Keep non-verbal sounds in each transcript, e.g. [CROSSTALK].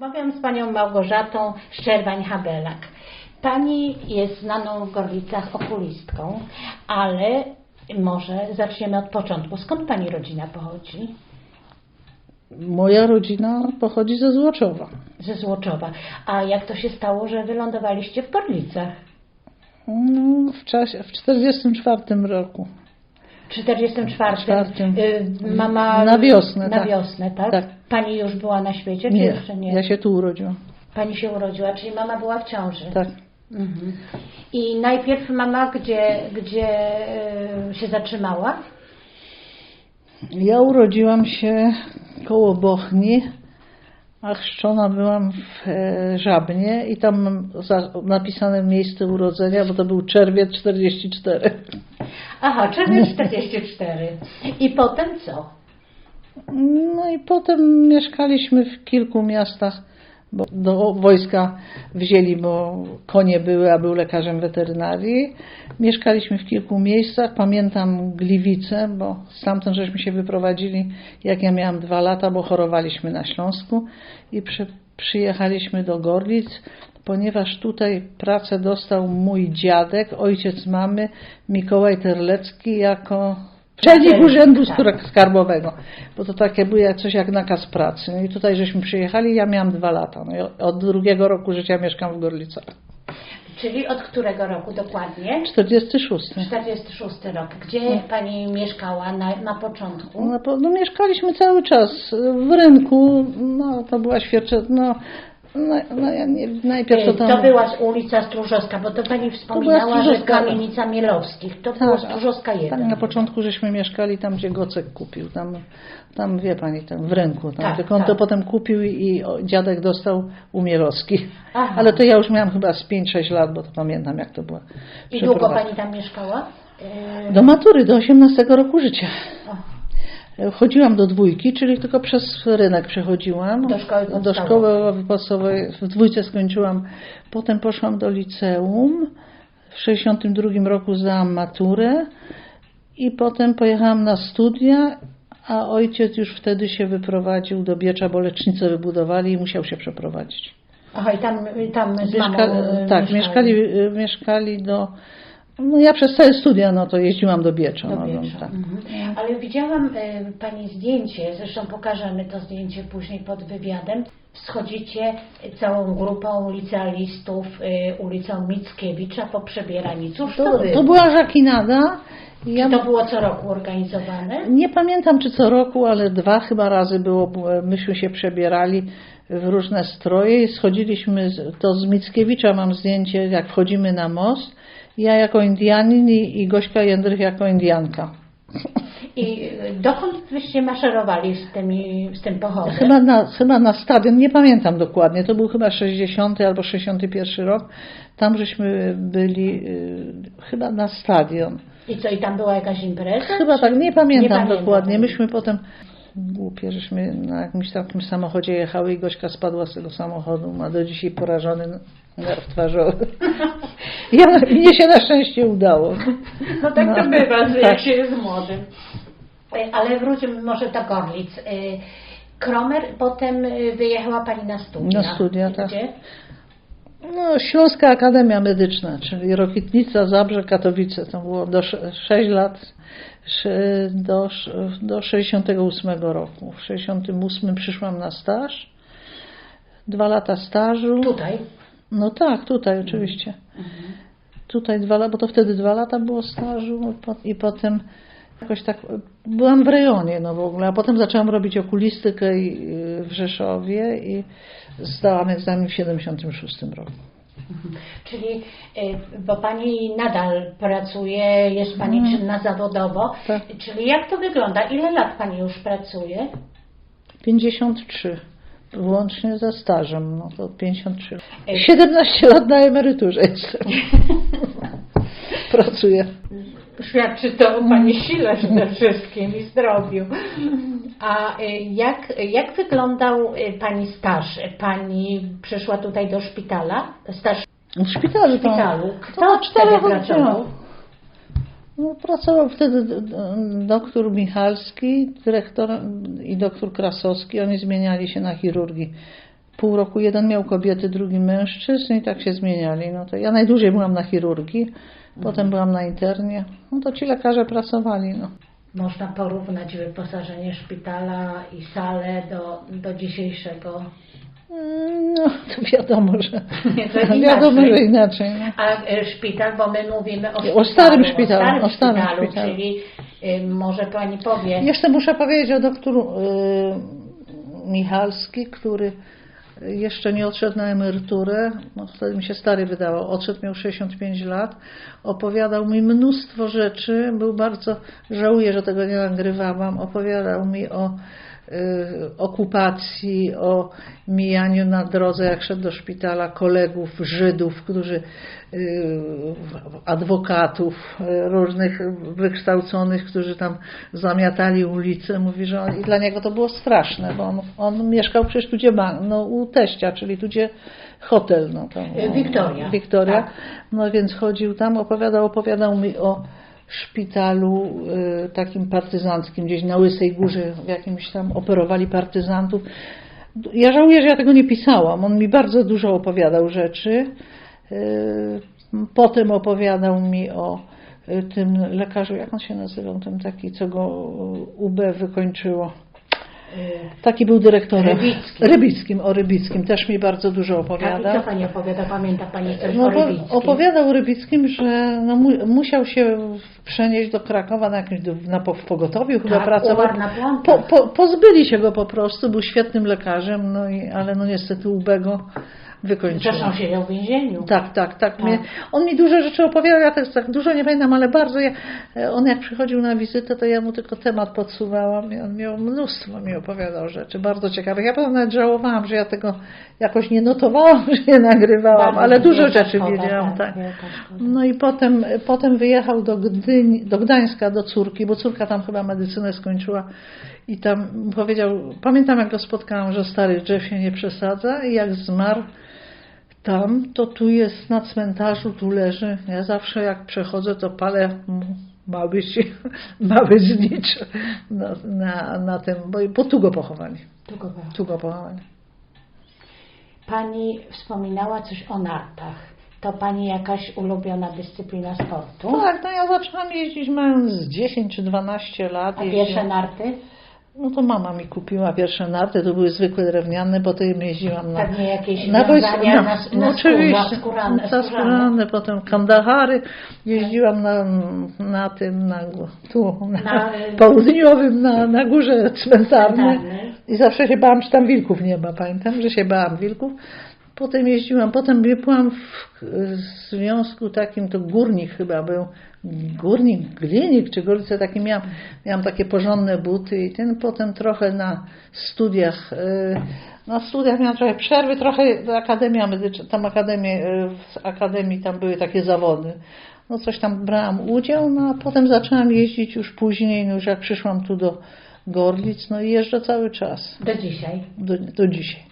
Rozmawiam z panią Małgorzatą Szczerbań-Habelak. Pani jest znaną w Gorlicach okulistką, ale może zaczniemy od początku. Skąd pani rodzina pochodzi? Moja rodzina pochodzi ze Złoczowa. Ze Złoczowa. A jak to się stało, że wylądowaliście w Gorlicach? No, w czasie, w 44 roku. W 44. Czwartym. Y, Mama... Na wiosnę, Na tak. wiosnę, tak? Tak. Pani już była na świecie, czy Nie, jeszcze nie? ja się tu urodziłam. Pani się urodziła, czyli mama była w ciąży. Tak. Mhm. I najpierw mama gdzie, gdzie y, się zatrzymała? Ja urodziłam się koło Bochni, a chrzczona byłam w e, Żabnie i tam mam za, napisane miejsce urodzenia, bo to był czerwiec 44. Aha, czerwiec 44. I potem co? No i potem mieszkaliśmy w kilku miastach, bo do wojska wzięli, bo konie były, a był lekarzem weterynarii. Mieszkaliśmy w kilku miejscach. Pamiętam Gliwice, bo stamtąd żeśmy się wyprowadzili, jak ja miałam dwa lata, bo chorowaliśmy na Śląsku i przy, przyjechaliśmy do Gorlic, ponieważ tutaj pracę dostał mój dziadek, ojciec mamy, Mikołaj Terlecki, jako Naczelnik, Urzędu Skarbowego, bo to takie było jak coś jak nakaz pracy. No i tutaj żeśmy przyjechali, ja miałam dwa lata. No i od drugiego roku życia mieszkam w Gorlicach. Czyli od którego roku dokładnie? 46. 46 rok. Gdzie pani mieszkała na, na początku? No, no mieszkaliśmy cały czas w rynku, no to była świercze, no, no, no ja nie, najpierw to tam... To była z ulica Stróżowska, bo to pani wspominała, że Stróżowska. kamienica Mielowskich. To była Stróżowska 1. Tak, na początku żeśmy mieszkali tam, gdzie Gocek kupił, tam, tam wie pani, tam w rynku, tam, Tak, tylko on tak. to potem kupił i o, dziadek dostał u Mielowskich. Aha. Ale to ja już miałam chyba z 5-6 lat, bo to pamiętam jak to było. I długo pani tam mieszkała? Do matury, do 18 roku życia. o, Chodziłam do dwójki, czyli tylko przez rynek przechodziłam. Do szkoły Do podstawowej. szkoły podstawowej. W dwójce skończyłam. Potem poszłam do liceum. W 62 roku zdałam maturę. I potem pojechałam na studia, a ojciec już wtedy się wyprowadził do Biecza, bo lecznicę wybudowali i musiał się przeprowadzić. Aha, i tam, tam z Mieszka- y, tak, mieszkali, y, mieszkali do... No ja przez całe studia no to jeździłam do Biecza. Do no, no, Biecza. tak. Mhm. Ale widziałam y, Pani zdjęcie, zresztą pokażemy to zdjęcie później pod wywiadem. Schodzicie całą grupą licealistów y, ulicą Mickiewicza po przebieraniu. Cóż to, To, było? to była żakinada. i Ja Czy to było co roku organizowane? nie pamiętam czy co roku, ale dwa chyba razy było, myśmy się przebierali w różne stroje i schodziliśmy, to z Mickiewicza mam zdjęcie, jak wchodzimy na most, ja jako Indianin i, i Gośka Jędrych jako Indianka. I dokąd byście maszerowali z, tymi, z tym pochodem? Chyba na, chyba na stadion, nie pamiętam dokładnie, to był chyba 60 albo 61 rok, tam żeśmy byli y, chyba na stadion. I co, i tam była jakaś impreza? Chyba tak, nie pamiętam pamiętam. dokładnie. Myśmy potem, głupie, żeśmy na jakimś takim samochodzie jechały i Gośka spadła z tego samochodu, ma do dzisiaj porażony nerw twarzowy. Ja, mnie się na szczęście udało. No tak to No, bywa, że tak. jak się jest młodym. Y, Ale wróćmy może do Gorlic. Kromer, potem y, wyjechała Pani na studia. Na studia, tak. Gdzie? No, Śląska Akademia Medyczna, czyli Rokitnica, Zabrze, Katowice. To było do 6 lat, do, do 68 roku. W 68 przyszłam na staż. Dwa lata stażu. Tutaj. No tak, tutaj oczywiście. Tutaj dwa lata, bo to wtedy dwa lata było stażu i potem jakoś tak byłam w rejonie no w ogóle, a potem zaczęłam robić okulistykę y, w Rzeszowie i zdałam egzamin w 76 roku. Czyli, y, bo Pani nadal pracuje, jest Pani Mhm. czynna zawodowo. Tak. Czyli jak to wygląda? Ile lat Pani już pracuje? 53. Włącznie ze stażem, no to 53. Ej. 17 lat na emeryturze jestem. [LAUGHS] Pracuję. Świadczy to o Pani sile przede wszystkim i zdrowiu. A y, jak, jak wyglądał y, Pani staż? Pani przyszła tutaj do szpitala? Staż W szpitalu. w szpitalu. To, Kto to cztery pracował? No, pracował wtedy doktor Michalski, dyrektor i doktor Krasowski. Oni zmieniali się na chirurgii pół roku jeden miał kobiety, drugi mężczyzn i tak się zmieniali. No to ja najdłużej byłam na chirurgii, potem byłam na internie. No to ci lekarze pracowali. No. Można porównać wyposażenie szpitala i salę do, do dzisiejszego. No to wiadomo, że Nie, to [LAUGHS] inaczej. wiadomo, że inaczej. No. A e, szpital, bo my mówimy o, O starym szpitalu, szpitalu, o starym, szpitalu, szpitalu. czyli y, może pani powie, Jeszcze muszę powiedzieć o doktoru y, Michalski, który jeszcze nie odszedł na emeryturę, no wtedy mi się stary wydawał, odszedł, miał 65 lat, opowiadał mi mnóstwo rzeczy, był bardzo, żałuję, że tego nie nagrywałam, opowiadał mi o y, okupacji, o mijaniu na drodze, jak szedł do szpitala, kolegów, Żydów, którzy, y, adwokatów y, różnych wykształconych, którzy tam zamiatali ulicę. Mówi, że on, i dla niego to było straszne, bo on, on mieszkał przecież tu, gdzie no u teścia, czyli tu, gdzie hotel. No, tam, Y, Wiktoria. Wiktoria. Tak. No więc chodził tam, opowiadał, opowiadał mi o szpitalu y, takim partyzanckim, gdzieś na Łysej Górze, w jakimś tam operowali partyzantów. Ja żałuję, że ja tego nie pisałam. On mi bardzo dużo opowiadał rzeczy. Y, Potem opowiadał mi o y, tym lekarzu, jak on się nazywał, ten taki, co go UB wykończyło. Y, Taki był dyrektorem. Rybickim. Rybickim, o Rybickim. Też mi bardzo dużo tak, opowiadał. i co pani opowiada? Pamięta pani coś No o Rybickim? opowiadał Rybickim, że no, mu, musiał się przenieść do Krakowa na jakimś na, w pogotowiu chyba Tak, pracował. Po, po, pozbyli się go po prostu, był świetnym lekarzem, no i, ale no niestety ubego wykończył. Zresztą siedział w więzieniu. Tak, tak, tak. Tak. Mnie, on mi dużo rzeczy opowiadał, ja też tak dużo nie pamiętam, ale bardzo. Ja, on jak przychodził na wizytę, to ja mu tylko temat podsuwałam i on miał mnóstwo mi opowiadał rzeczy, bardzo ciekawych. Ja potem nawet żałowałam, że ja tego jakoś nie notowałam, [LAUGHS] że nie nagrywałam, Bardzo ale dużo rzeczy szkoda, wiedziałam. tak, Tak. No i potem, potem wyjechał do, Gdyni, do Gdańska, do córki, bo córka tam chyba medycynę skończyła i tam powiedział, pamiętam jak go spotkałam, że stary drzew się nie przesadza i jak zmarł tam, to tu jest na cmentarzu, tu leży. Ja zawsze jak przechodzę, to palę mu mały, się, [LAUGHS] mały znicz na, na, na tym, bo, bo tu go pochowali. Tu go. Tu go pochowali. Pani wspominała coś o nartach. To pani jakaś ulubiona dyscyplina sportu? Tak, no ja zaczęłam jeździć mając 10 czy 12 lat. A Jeździłam- pierwsze narty? No to mama mi kupiła pierwsze narty, to były zwykłe drewniane, potem jeździłam na... Pewnie jakieś na wiązania no, na, no na oczywiście, skórze, skórane, na skórzane, potem kandahary, jeździłam na, na tym, na, tu, na, Na- południowym, na, na górze Cmentarnej. i zawsze się bałam, czy tam wilków nie ma, pamiętam, że się bałam wilków. Potem jeździłam, potem byłam w związku takim, to górnik chyba był, górnik, glinik czy górnicy taki miałam, miałam takie porządne buty i ten potem trochę na studiach, y, na studiach miałam trochę przerwy, trochę Akademia Medyczna, tam akademię, y, w Akademii tam były takie zawody. No coś tam brałam udział, no a potem zaczęłam jeździć już później, no już jak przyszłam tu do Gorlic, no i jeżdżę cały czas, Do dzisiaj. do, do dzisiaj.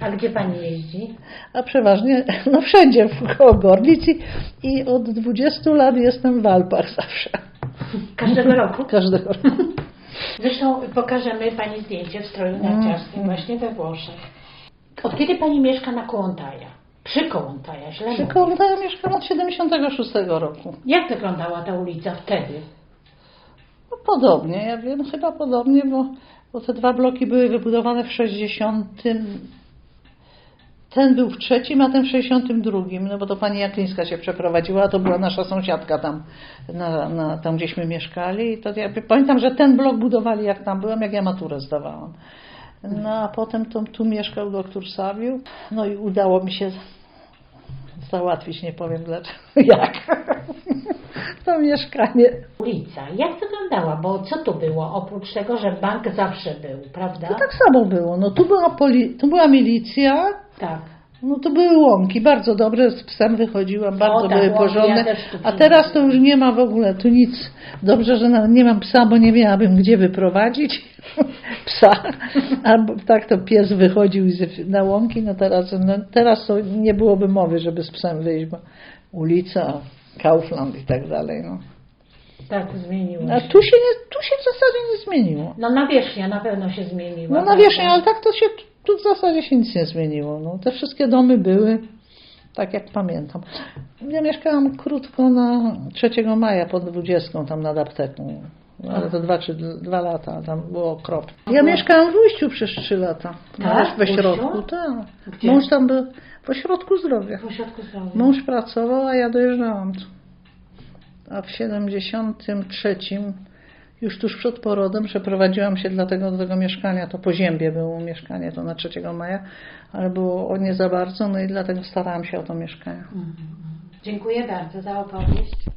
A gdzie pani jeździ? A przeważnie, [LAUGHS] no wszędzie w koło Gorlic i, i od 20 lat jestem w Alpach zawsze. Każdego roku? [LAUGHS] Każdego roku. Zresztą pokażemy pani zdjęcie w stroju Mm, narciarskim właśnie we Włoszech. Od kiedy pani mieszka na Kołątaja? Przy Kołątaja, źle Przy mówię. Kołątaja mieszkam od 76 roku. Jak wyglądała ta ulica wtedy? No podobnie, ja wiem, chyba podobnie, bo, bo te dwa bloki były wybudowane w 60. Ten był w trzecim, a ten w 62, no bo to pani Jaklińska się przeprowadziła, a to była nasza sąsiadka tam, na, na, tam gdzieśmy mieszkali. I to ja pamiętam, że ten blok budowali jak tam byłam, jak ja maturę zdawałam. No a potem to, tu mieszkał doktor Sawiu, no i udało mi się załatwić, nie powiem dlaczego, [LAUGHS] jak, [LAUGHS] to mieszkanie. Ulica, jak wyglądała? Bo co tu było? Oprócz tego, że bank zawsze był, prawda? To tak samo było. No, tu, była poli- tu była milicja, Tak. no to były łąki, bardzo dobre, z psem wychodziłam, bardzo tak, były porządne. ja A teraz to już nie ma w ogóle tu nic. Dobrze, że nie mam psa, bo nie miałabym gdzie wyprowadzić [LAUGHS] psa. Albo tak to pies wychodził na łąki, no teraz, no teraz to nie byłoby mowy, żeby z psem wyjść, bo ulica, Kaufland i tak dalej. No. Tak, zmieniło A się. tu się, nie, tu się w zasadzie nie zmieniło. No nawierzchnia na pewno się zmieniła. No na wierzchni, ale tak to się tu w zasadzie się nic nie zmieniło. No, te wszystkie domy były tak jak pamiętam. Ja mieszkałam krótko na 3 maja pod 20 tam nad apteką. Ale to dwa, czy dwa lata, tam było okropnie. Ja mieszkałam w Ujściu przez trzy lata. Tak? we W Ujściu? środku, tak. Gdzie? Mąż tam był w ośrodku zdrowia. W ośrodku zdrowia. Mąż pracował, a ja dojeżdżałam tu. A w 73 już tuż przed porodem przeprowadziłam się dlatego do tego mieszkania. To po ziębie było mieszkanie, to na 3 maja, ale było nie za bardzo, no i dlatego starałam się o to mieszkanie. Mhm. Dziękuję bardzo za opowieść.